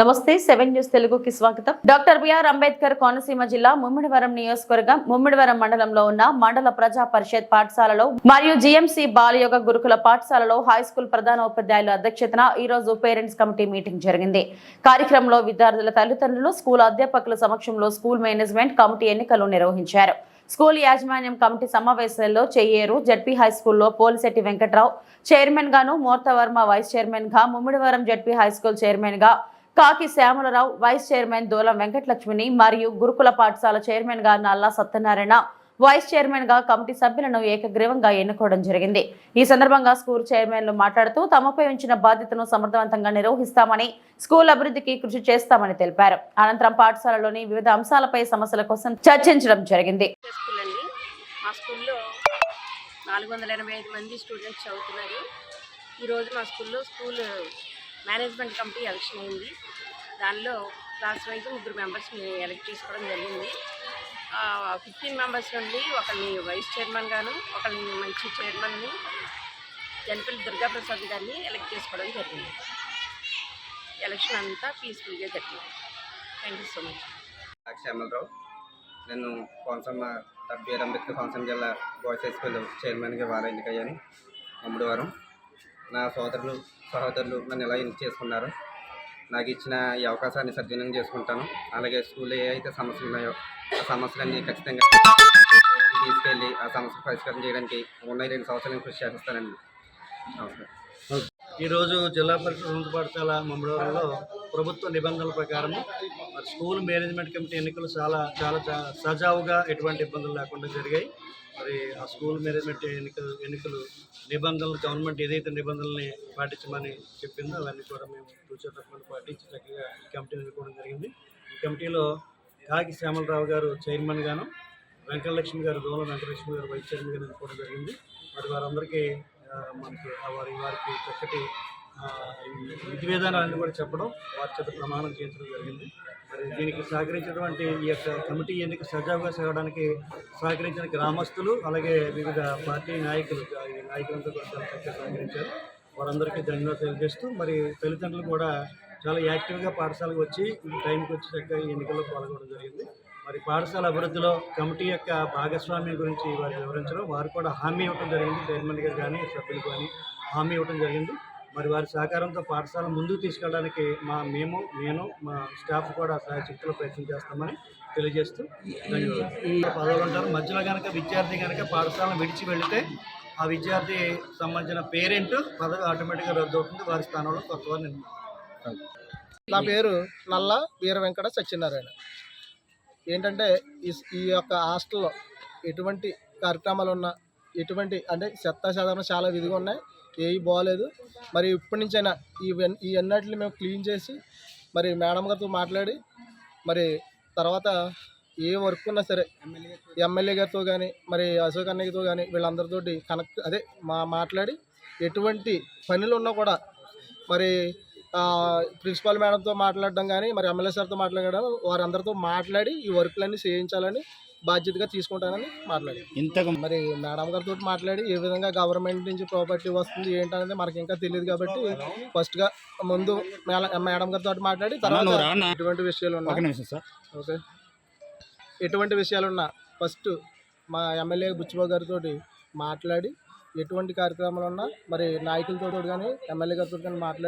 నమస్తే seven news తెలుగుకి స్వాగతం. డాక్టర్ బిఆర్ అంబేద్కర్ కోనసీమ జిల్లా ముమ్మిడివరం నియోజకవర్గం ముమ్మిడివరం మండలంలో ఉన్న మండల ప్రజా పరిషత్ పాఠశాలలో మరియు జిఎంసి బాలయోగ గురుకుల పాఠశాలలో హై స్కూల్ ప్రధాన ఉపాధ్యాయుల అధ్యక్షతన ఈ రోజు పేరెంట్స్ కమిటీ మీటింగ్ జరిగింది. కార్యక్రమంలో విద్యార్థుల తల్లిదండ్రులు స్కూల్ అధ్యాపకుల సమక్షంలో స్కూల్ మేనేజ్మెంట్ కమిటీ ఎన్నికలు నిర్వహించారు. స్కూల్ యాజమాన్యం కమిటీ సమావేశాల్లో చెయ్యేరు జడ్పీ హై స్కూల్లో పోలిశెట్టి వెంకట్రావు. చైర్మన్ గాను మూర్తవర్మ వైస్ చైర్మన్గా ముమ్మిడివరం జడ్పీ హై స్కూల్ చైర్మన్గా కాకి శ్యామలరావు వైస్ చైర్మన్ దూలం వెంకటలక్ష్మిని మరియు గురుకుల పాఠశాల చైర్మన్గా నల్లా సత్యనారాయణ వైస్ చైర్మన్గా కమిటీ సభ్యులను ఏకగ్రీవంగా ఎన్నుకోవడం జరిగింది. ఈ సందర్భంగా స్కూల్ చైర్మన్లు మాట్లాడుతూ తమపై ఉంచిన బాధ్యతను సమర్థవంతంగా నిర్వహిస్తామని స్కూల్ అభివృద్ధికి కృషి చేస్తామని తెలిపారు. అనంతరం పాఠశాలలోని వివిధ అంశాలపై సమస్యల కోసం చర్చించడం జరిగింది. మా స్కూల్లో నాలుగు వందల ఎనభై ఐదు మంది స్టూడెంట్స్ చదువుతున్నారు. ఈరోజు మా స్కూల్లో స్కూల్ మేనేజ్మెంట్ కమిటీ ఎలక్షన్ అయింది. దానిలో క్లాస్ వైజ్ ముగ్గురు మెంబర్స్ని ఎలక్ట్ చేసుకోవడం జరిగింది. ఫిఫ్టీన్ మెంబర్స్ నుండి ఒకరిని వైస్ చైర్మన్ గాను ఒకరిని మంచి చైర్మన్ని జనపల్లి దుర్గాప్రసాద్ గారిని ఎలక్ట్ చేసుకోవడం జరిగింది. ఎలక్షన్ అంతా పీస్ఫుల్గా జరిగింది. Thank you so much. Rao నేను కోనసీమ డెబ్బై అంబేద్కర్ కోనసీమ జిల్లా బాయ్స్ హై స్కూల్ చైర్మన్గా వారు ఎన్నికయ్యాను. అమ్మడివారం. నా సోదరులు సహోదరులు నన్ను ఎలా ఎన్నిక చేసుకున్నారు? నాకు ఇచ్చిన ఈ అవకాశాన్ని సద్వినియోగం చేసుకుంటాను. అలాగే స్కూల్లో ఏ అయితే సమస్యలు ఉన్నాయో ఆ సమస్యలన్నీ ఖచ్చితంగా తీసుకెళ్ళి ఆ సమస్యలు పరిష్కారం చేయడానికి ఉన్న రెండు సంవత్సరాలు కృషి చేస్తానండి. నమస్కారం. ఈరోజు జిల్లా పరిషత్ ఉన్నత పాఠశాల మమ్మడవరంలో ప్రభుత్వ నిబంధనల ప్రకారం స్కూల్ మేనేజ్మెంట్ కమిటీ ఎన్నికలు చాలా చాలా సజావుగా ఎటువంటి ఇబ్బందులు లేకుండా జరిగాయి. మరి ఆ స్కూల్ మేనేజ్మెంట్ ఎన్నికలు ఎన్నికలు నిబంధనలు గవర్నమెంట్ ఏదైతే నిబంధనల్ని పాటించమని చెప్పిందో అవన్నీ కూడా మేము ఫ్యూచర్ పాటించి చక్కగా కమిటీ ఎన్నుకోవడం జరిగింది. ఈ కమిటీలో కాకి శ్యామలరావు గారు చైర్మన్ గాను వెంకటలక్ష్మి గారు దోల వెంకటలక్ష్మి గారు వైస్ చైర్మన్ గారు ఎన్నుకోవడం జరిగింది. మరి వారందరికీ మనకి వారి వారికి చక్కటి ఆ, విధి విధానాలను కూడా చెప్పడం వారి చేత ప్రమాణం చేయించడం జరిగింది. మరి దీనికి సహకరించినటువంటి ఈ యొక్క కమిటీ ఎన్నిక సజావుగా సాగడానికి సహకరించిన గ్రామస్తులు అలాగే వివిధ పార్టీ నాయకులు ఈ నాయకులంతా కూడా చాలా చక్కగా సహకరించారు. వారందరికీ ధన్యవాదాలు తెలియజేస్తూ మరి తల్లిదండ్రులు కూడా చాలా యాక్టివ్గా పాఠశాలకు వచ్చి ఈ టైంకి వచ్చి చక్కగా ఈ ఎన్నికల్లో పాల్గొనడం జరిగింది. మరి పాఠశాల అభివృద్ధిలో కమిటీ యొక్క భాగస్వామ్యం గురించి వారు వివరించడం వారు కూడా హామీ ఇవ్వడం జరిగింది. చైర్మన్ గారు కానీ సభ్యులు కానీ హామీ ఇవ్వడం జరిగింది. మరి వారి సహకారంతో పాఠశాల ముందుకు తీసుకెళ్ళడానికి మా మేము నేను మా స్టాఫ్ కూడా సహాయశక్తిలో ప్రయత్నం చేస్తామని తెలియజేస్తూ పదవులు ఉంటారు. మధ్యలో కనుక విద్యార్థి కనుక పాఠశాలను విడిచి వెళితే ఆ విద్యార్థి సంబంధించిన పేరెంట్ పదవి ఆటోమేటిక్గా రద్దు అవుతుంది. వారి స్థానంలో కొత్త వారిని నా పేరు నల్ల వీర వెంకట సత్యనారాయణ. ఏంటంటే ఈ ఈ యొక్క హాస్టల్లో ఎటువంటి కార్యక్రమాలు ఉన్నా ఎటువంటి అంటే చెత్త సాధారణ చాలా విధిగా ఉన్నాయి. ఏవి బాగోలేదు మరి ఇప్పటి నుంచైనా ఈ ఈ అన్నిటిని మేము క్లీన్ చేసి మరి మేడం గారితో మాట్లాడి మరి తర్వాత ఏ వర్క్ ఉన్నా సరే ఎమ్మెల్యే గారితో కానీ మరి అశోక్ అన్నయ్యతో కానీ వీళ్ళందరితోటి కనెక్ట్ అదే మా మాట్లాడి ఎటువంటి పనులు ఉన్నా కూడా మరి ప్రిన్సిపాల్ మేడంతో మాట్లాడడం కానీ మరి ఎమ్మెల్యే సార్తో మాట్లాడడం వారందరితో మాట్లాడి ఈ వర్క్లన్నీ చేయించాలని బాధ్యతగా తీసుకుంటానని మాట్లాడి ఇంతకు మరి మేడం గారితో మాట్లాడి ఏ విధంగా గవర్నమెంట్ నుంచి ప్రాపర్టీ వస్తుంది ఏంటనేది మనకి ఇంకా తెలియదు కాబట్టి ఫస్ట్గా ముందు మేడం గారితో మాట్లాడి తర్వాత ఎటువంటి విషయాలు ఓకే. ఎటువంటి విషయాలున్నా ఫస్ట్ మా ఎమ్మెల్యే బుచ్చిబాబు గారితో మాట్లాడి ఎటువంటి కార్యక్రమాలు ఉన్నా మరి నాయకులతో కానీ ఎమ్మెల్యే గారితో కానీ మాట్లాడి